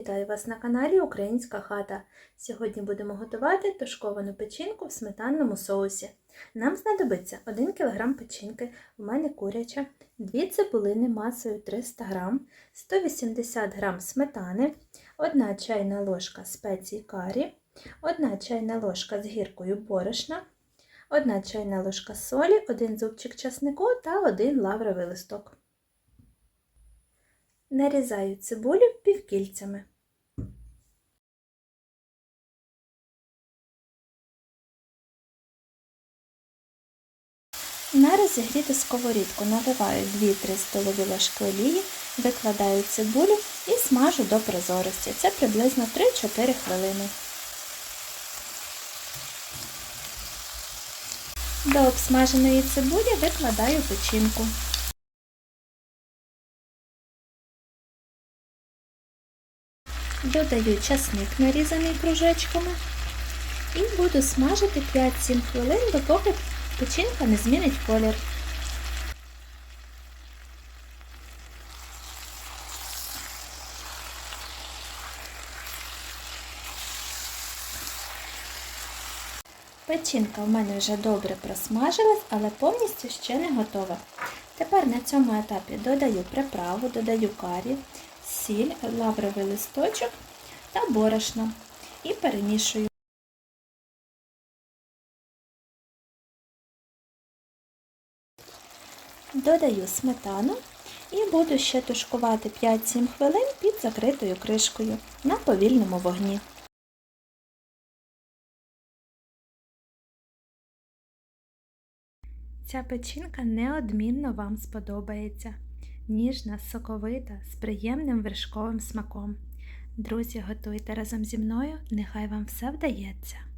Вітаю вас на каналі Українська хата. Сьогодні будемо готувати тушковану печінку в сметанному соусі. Нам знадобиться 1 кг печінки, у мене куряча, 2 цибулини масою 300 г, 180 г сметани, 1 чайна ложка спецій карі, 1 чайна ложка з гіркою борошна, 1 чайна ложка солі, 1 зубчик часнику та 1 лавровий листок. Нарізаю цибулю півкільцями. На розігріту сковорідку наливаю 2-3 столові ложки олії, викладаю цибулю і смажу до прозорості. Це приблизно 3-4 хвилини. До обсмаженої цибулі викладаю печінку. Додаю часник, нарізаний кружечками, і буду смажити 5-7 хвилин, допоки печінка не змінить колір. Печінка в мене вже добре просмажилась, але повністю ще не готова. Тепер на цьому етапі додаю приправу, додаю карі, сіль, лавровий листочок та борошно і перемішую. Додаю сметану і буду ще тушкувати 5-7 хвилин під закритою кришкою на повільному вогні. Ця печінка неодмінно вам сподобається. Ніжна, соковита, з приємним вершковим смаком. Друзі, готуйте разом зі мною, нехай вам все вдається.